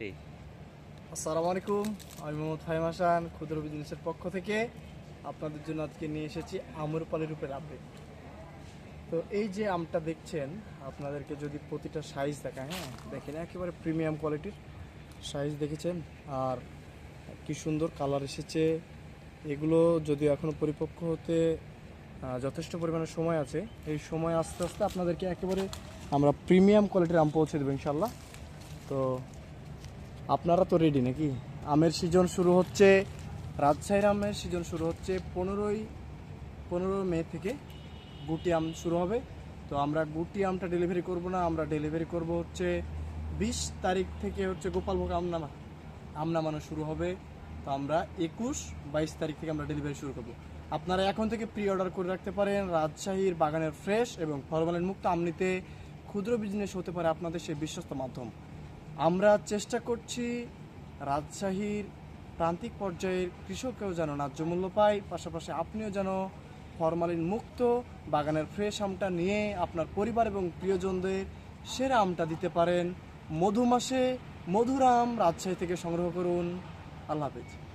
Three আসসালামু আলাইকুম আমি মোহাম্মদ ফাহিম হাসান, ক্ষুদ্র বিজনেসের পক্ষ থেকে আপনাদের জন্য আজকে নিয়ে এসেছি আমরপালের উপরে আপডেট তো এই যে আমটা দেখছেন, আপনাদেরকে যদি প্রতিটা সাইজ দেখায় হ্যাঁ দেখেন একেবারে প্রিমিয়াম কোয়ালিটির সাইজ দেখেছেন, আর কি সুন্দর কালার এসেছে। এগুলো যদিও এখনও পরিপক্ক হতে যথেষ্ট পরিমাণে সময় আছে, এই সময় আস্তে আস্তে আপনাদেরকে একেবারে আমরা প্রিমিয়াম কোয়ালিটির আম পৌঁছে দেবো ইনশাল্লাহ তো আপনারা তো রেডি নাকি? আমের সিজন শুরু হচ্ছে, রাজশাহীর আমের সিজন শুরু হচ্ছে পনেরোই, পনেরো মে থেকে গুটি আম শুরু হবে। তো আমরা গুটি আমটা ডেলিভারি করব না, আমরা ডেলিভারি করব হচ্ছে বিশ তারিখ থেকে হচ্ছে গোপালভোগ আম আমনামানো শুরু হবে। তো আমরা একুশ, বাইশ তারিখ থেকে আমরা ডেলিভারি শুরু করব। আপনারা এখন থেকে প্রি অর্ডার করে রাখতে পারেন রাজশাহীর বাগানের ফ্রেশ এবং ফরমালিন মুক্ত আম নিতে। ক্ষুদ্র বিজনেস হতে পারে আপনাদের সেই বিশ্বস্ত মাধ্যম। আমরা চেষ্টা করছি রাজশাহীর প্রান্তিক পর্যায়ের কৃষকেও যেন ন্যায্য মূল্য পায়, পাশাপাশি আপনিও যেন ফরমালিন মুক্ত বাগানের ফ্রেশ আমটা নিয়ে আপনার পরিবার এবং প্রিয়জনদের সেরা আমটা দিতে পারেন। মধুমাসে মধুরাম মধুর রাজশাহী থেকে সংগ্রহ করুন। আল্লাহ হাফেজ।